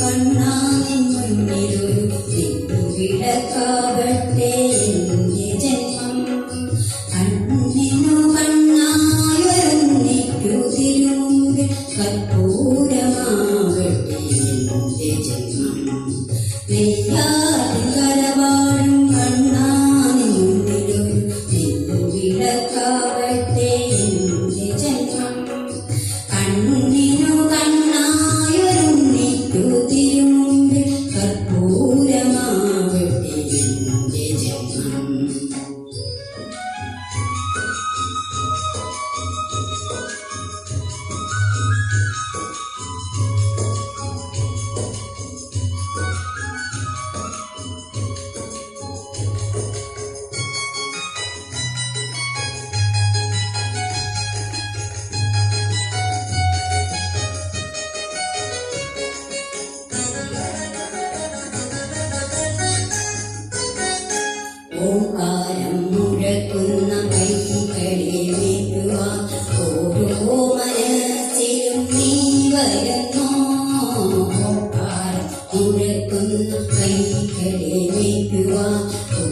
കണ്ണാനിൻ മുന്നിലൊരു വിളക്കാവട്ടെ എന്റെ ജന്മം. കണ്ണിനു കണ്ണായൊരുന്നിക്കു തിരുമുമ്പിൽ കർപ്പൂരമാവട്ടെ എന്റെ ജന്മം. നെയ്യാറിൻ കരവാഴും കണ്ണാനിൻ മുന്നിലൊരു വിളക്കാവട്ടെ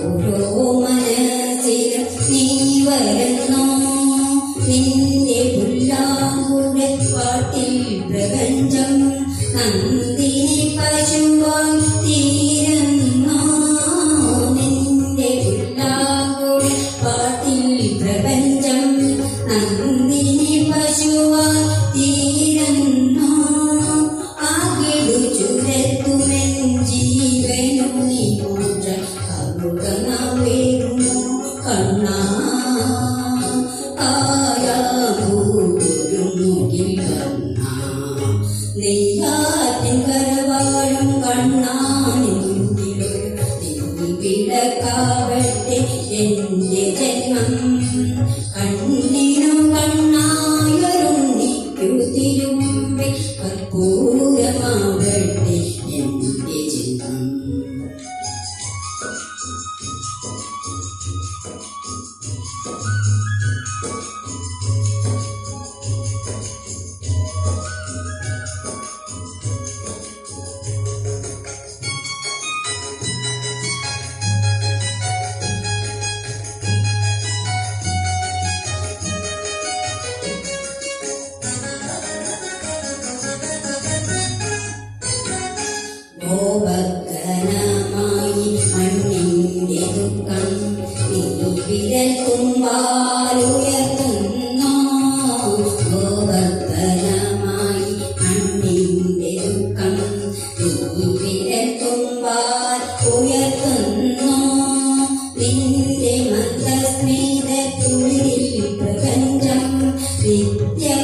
ഓരോ മനസ്സിലും നീ വരുന്നു നിന്റെ പുല്ലാങ്കുടെ പാട്ടിൽ പ്രപഞ്ചം നന്ദിനി പശുവായി നെയ്യാറ്റിൻ കരവാഴും കണ്ണാനിൻ മുന്നിലൊരു വിളക്കാവട്ടെ എന്റെ ജന്മം ഗോവർദ്ധനമായി മണ്ണിന്റെ ദുഃഖം നീ വിരൽ തുമ്പാലുയർത്തുന്നു ഗോവർദ്ധനമായി മണ്ണിന്റെ ദുഃഖം നീ വിരൽ തുമ്പാൽ ഉയർത്തുന്നു നിന്റെ മന്ദസ്മിതത്തുള്ളിൽ പ്രപഞ്ചം നിത്യവസന്തമായി